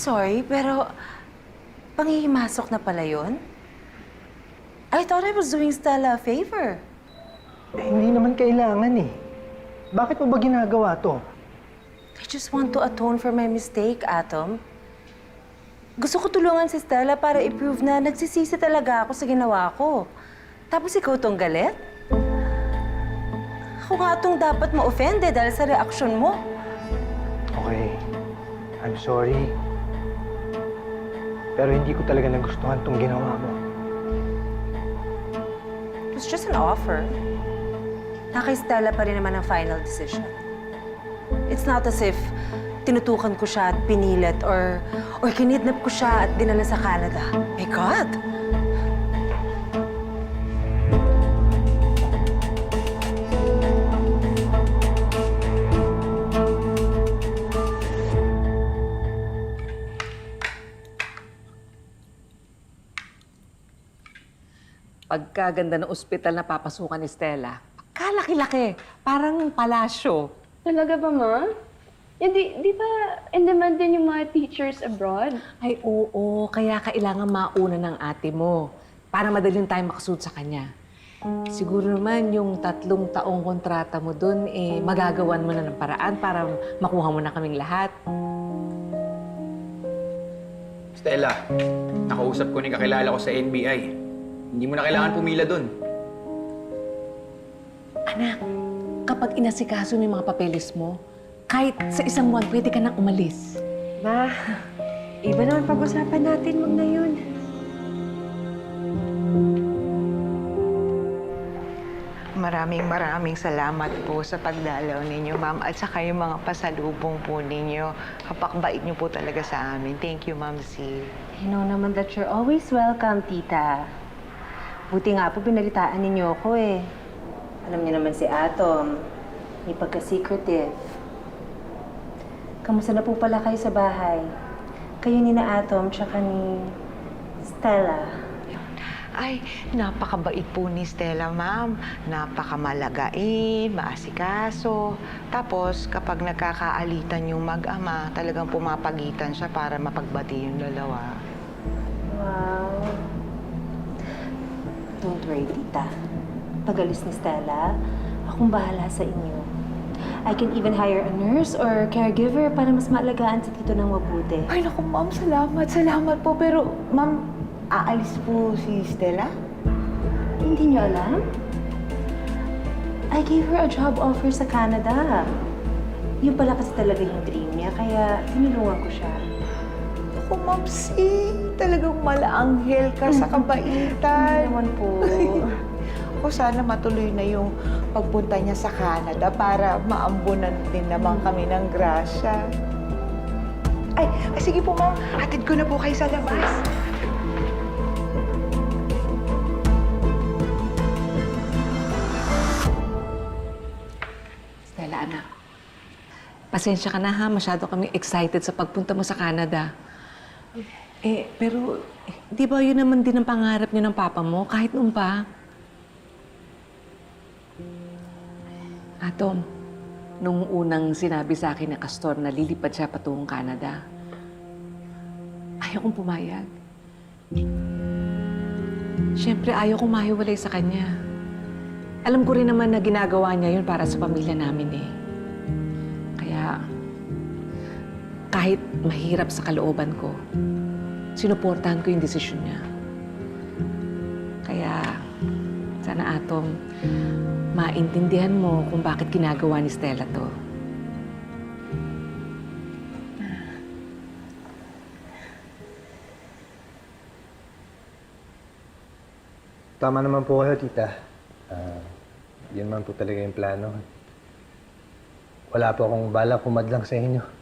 Sorry, pero panghihimasok na pala yun? I thought I was doing Stella a favor. Eh, hindi naman kailangan eh. Bakit mo ba ginagawa to? I just want to atone for my mistake, Atom. Gusto ko tulungan si Stella para i-prove na nagsisisi talaga ako sa ginawa ko. Tapos ikaw tong galit? Ako nga tong dapat ma-offend eh dahil sa reaksyon mo. Okay, I'm sorry. Pero hindi ko talaga nagustuhan tong ginawa mo. It was just an offer. Na kay Stella pa rin naman ang final decision. It's not as if tinutukan ko siya at pinilit or, or kinidnap ko siya at dinala sa Canada. My God! Pagkaganda ng ospital na papasukan ni Stella, kalaki-laki, parang palasyo. Talaga ba, ma? Eh, di, di ba in demand din yung mga teachers abroad? Ay, oo, kaya kailangan mauna ng ate mo para madaling tayo makasunod sa kanya. Siguro naman yung tatlong taong kontrata mo dun, eh, magagawan mo na ng paraan para makuha mo na kaming lahat. Stella, nakausap ko ni kakilala ko sa NBI. Hindi mo na kailangan pumila doon. Anak, kapag inasikaso mo yung mga papeles mo, kahit sa isang buwan, pwede ka nang umalis. Ma, iba naman pag-usapan natin mag ngayon. Maraming maraming salamat po sa pagdalaw ninyo, ma'am. At saka yung mga pasalubong po ninyo. Kapakbait niyo po talaga sa amin. Thank you, ma'am C. You know naman that you're always welcome, tita. Buti nga po binalitaan ninyo ako eh. Alam niyo naman si Atom, may pagka-secretive. Kamusta na po pala kayo sa bahay? Kayo ni na Atom, tsaka ni Stella. Ay, napakabait po ni Stella, ma'am. Napakamalagain, maasikaso. Tapos, kapag nagkakaalitan yung mag-ama, talagang pumapagitan siya para mapagbati yung dalawa. Wow. Don't worry, tita. Pagalis ni Stella, akong bahala sa inyo. I can even hire a nurse or caregiver para mas maalagaan si Tito ng mabuti. Ay, naku, ma'am. Salamat, salamat po. Pero, ma'am, aalis po si Stella? Hindi niyo alam? I gave her a job offer sa Canada. Yun pala kasi talaga yung dream niya, kaya tinulungan ko siya. Ako, Ma'am C, talagang malaanghel ka sa Hindi kabaitan. naman po. Ako sana matuloy na yung pagpunta niya sa Canada para maambunan din naman kami ng grasya. Ay, ay sige po ma'am, atid ko na po kayo sa labas. Stella, anak. Pasensya ka na ha, masyado kami excited sa pagpunta mo sa Canada. Eh, pero, eh, di ba yun naman din ang pangarap niyo ng papa mo, kahit noon pa? Atom, nung unang sinabi sa akin ni Castor na lilipad siya patungong Canada, ayaw kong pumayag. Siyempre, ayaw kong mahiwalay sa kanya. Alam ko rin naman na ginagawa niya yun para sa pamilya namin eh. Kahit mahirap sa kalooban ko, sinuportahan ko yung desisyon niya. Kaya, sana Atom, maintindihan mo kung bakit ginagawa ni Stella to. Tama naman po kayo, tita. Ah, yan man po talaga yung plano. Wala po akong balak pumadlang sa inyo.